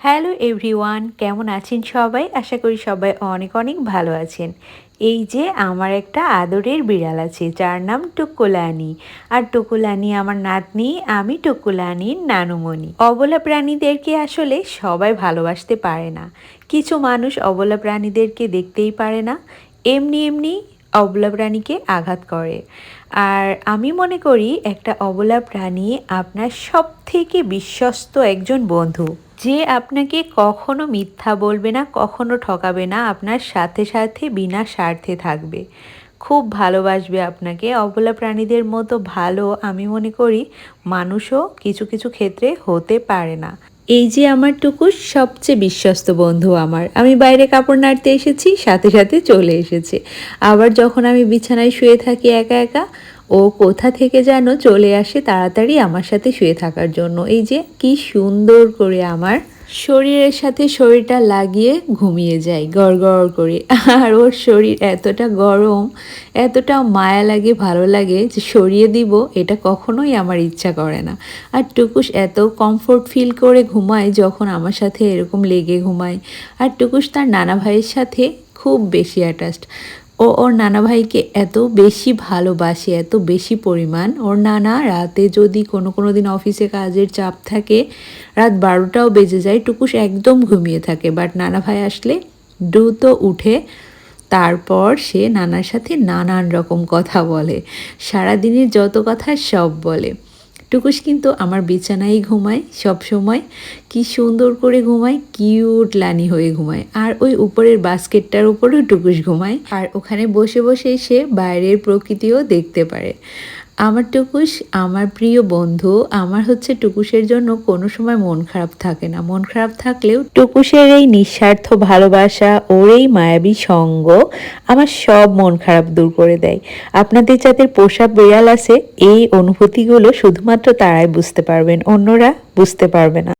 Hello everyone, কেমন আছেন সবাই? আশা করি সবাই অনেক অনেক ভালো আছেন। এই যে আমার একটা আদরের বিড়াল আছে, যার নাম টুকুলানি। আর টুকুলানি আমার নাতনি, আমি টুকুলানির নানুমণি। অবলা প্রাণীদেরকে আসলে সবাই ভালোবাসতে পারে না। কিছু মানুষ অবলা প্রাণীদেরকে দেখতেই পারে না। এমনি এমনি অবলা প্রাণীকে আঘাত করে। আর আমি মনে করি একটা অবলা প্রাণী আপনার সব থেকে বিশ্বস্ত একজন বন্ধু। যে আপনাকে কখনো মিথ্যা বলবে না, কখনো ঠকাবে না, আপনার সাথে সাথে বিনা স্বার্থে থাকবে। খুব ভালোবাসবে আপনাকে। অবলা প্রাণীদের মতো ভালো, আমি মনে করি, মানুষও কিছু কিছু ক্ষেত্রে হতে পারে না। এই যে আমার টুকুস সবচেয়ে বিশ্বস্ত বন্ধু আমার। আমি বাইরে কাপড় নাড়তে এসেছি, সাথে সাথে চলে এসেছে। আবার যখন আমি বিছানায় শুয়ে থাকি একা একা ও কোথা থেকে যেন চলে আসে তাড়াতাড়ি আমার সাথে শুয়ে থাকার জন্য। এই যে, কি সুন্দর করে আমার শরীরের সাথে শরীরটা লাগিয়ে ঘুমিয়ে যায়, গড় গড় করে। আর ওর শরীর এতটা গরম, এতটা মায়া লাগে, ভালো লাগে যে সরিয়ে দিব, এটা কখনোই আমার ইচ্ছা করে না। আর টুকুস এত কমফোর্ট ফিল করে ঘুমায় যখন আমার সাথে এরকম লেগে ঘুমায়। আর টুকুস তার নানা ভাইয়ের সাথে খুব বেশি অ্যাটাচড ও ওর নানা ভাইকে এত বেশি ভালোবাসে, এত বেশি পরিমাণ। ওর নানা রাতে যদি কোনো কোনো দিন অফিসে কাজের চাপ থাকে, রাত বারোটাও বেজে যায়, টুকুস একদম ঘুমিয়ে থাকে। বাট নানা ভাই আসলে দ্রুত উঠে তারপর সে নানার সাথে নানান রকম কথা বলে। সারাদিনের যত কথা সব বলে। টুকুস কিন্তু আমার বিছানায় ঘুমায় সব সময়। কি সুন্দর করে ঘুমায়, কিউট লানি হয়ে ঘুমায়। আর ওই উপরের বাস্কেটটার উপরেও টুকুস ঘুমায়। আর ওখানে বসে বসে সে বাইরের প্রকৃতিও দেখতে পারে। আমার টুকুস আমার প্রিয় বন্ধু, আমার হচ্ছে টুকুসের জন্য কোনো সময় মন খারাপ থাকে না। মন খারাপ থাকলেও টুকুসের এই নিঃস্বার্থ ভালোবাসা, ওর এই মায়াবী সঙ্গ আমার সব মন খারাপ দূর করে দেয়। আপনাদের যাদের পোষা বিড়াল আছে, এই অনুভূতিগুলো শুধুমাত্র তারাই বুঝতে পারবেন, অন্যরা বুঝতে পারবে না।